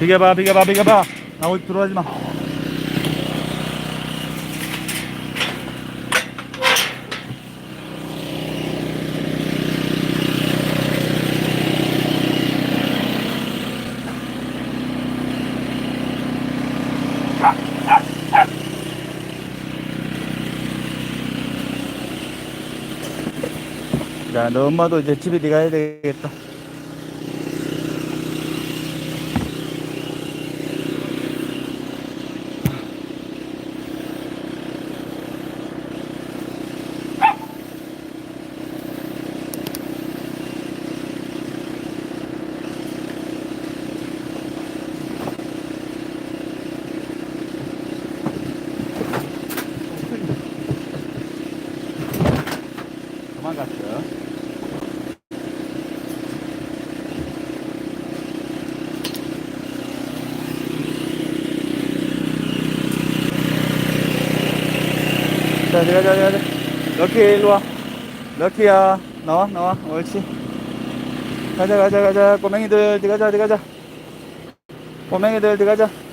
비켜봐 비켜봐 비켜봐 나오지 들어가지 마 자, 너 엄마도 이제 집에 해야 되겠다. 도망갔어. 자, 가자, 가자. 럭키, 일로 와. 럭키야. 나와, 나와. 옳지. 가자, 가자, 가자. 꼬맹이들, 어디 가자, 어디 가자. 꼬맹이들, 어디 가자.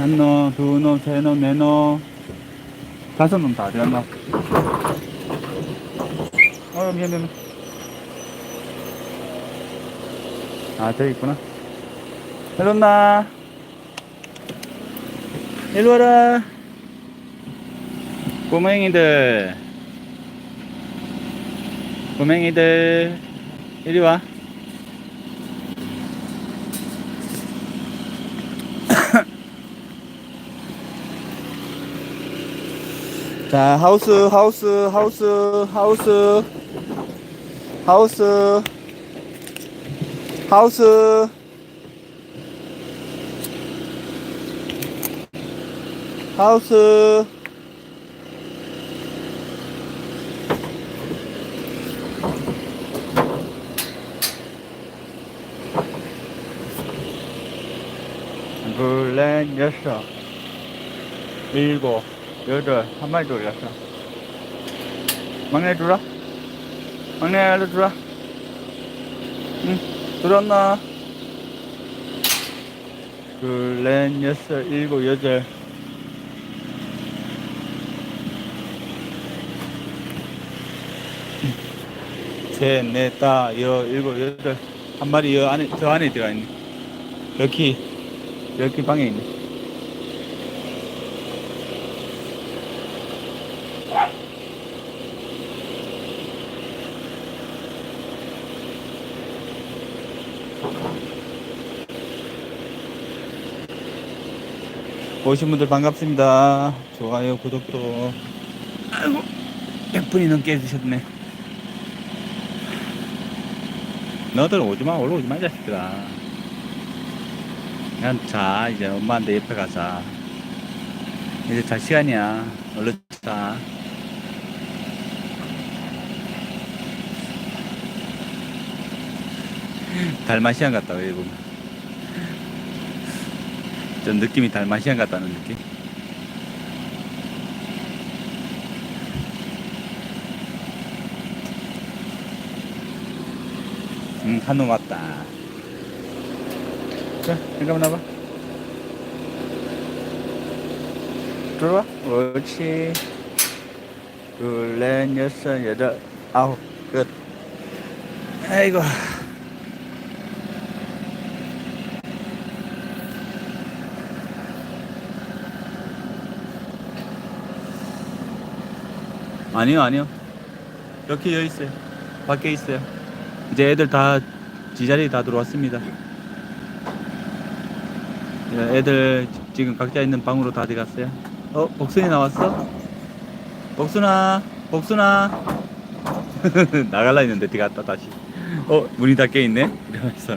한 놈, 두 놈, 세 놈, 네 놈. 다섯 놈 다 어디 갔나? 어, 미안, 미안. 아, 저기 있구나. 온나. 일로 와라. 꼬맹이들. 꼬맹이들. 이리 와. 자, 하우스, 하우스, 하우스, 하우스, 하우스, 하우스. 하우스. 둘, 넷, 여섯, 일곱, 여덟, 한 마리 돌렸어. 막내 들어와. 막내 알로 들어와. 응, 들어왔나? 둘, 넷, 여섯, 일곱, 여덟. 셋, 넷, 다, 여, 일곱, 여덟. 한 마리 여 안에, 저 안에 들어가 있네. 여기, 여기 방에 있네. 오신 분들 반갑습니다. 좋아요, 구독도. 아이고, 100분이 넘게 해주셨네. 너들 오지 마, 올라 오지 마, 이 자식들아. 그냥 자, 이제 엄마한테 옆에 가자. 이제 잘 시간이야. 얼른 자. 달마시안 왜 보면. 좀 느낌이 달마시안 같다는 느낌? 응, 한놈 왔다. 자, 잠깐만 나봐. 들어와. 옳지. 둘, 넷, 여섯, 여덟, 아홉, 끝. 아이고. 아니요, 아니요. 이렇게 여 있어요. 밖에 있어요. 이제 애들 다 지자리 다 들어왔습니다. 예, 애들 지금 각자 있는 방으로 다 들어갔어요. 어, 복순이 나왔어? 복순아, 복순아. 나갈라 했는데 들어갔다 다시. 어, 문이 닫혀 있네. 이러면서.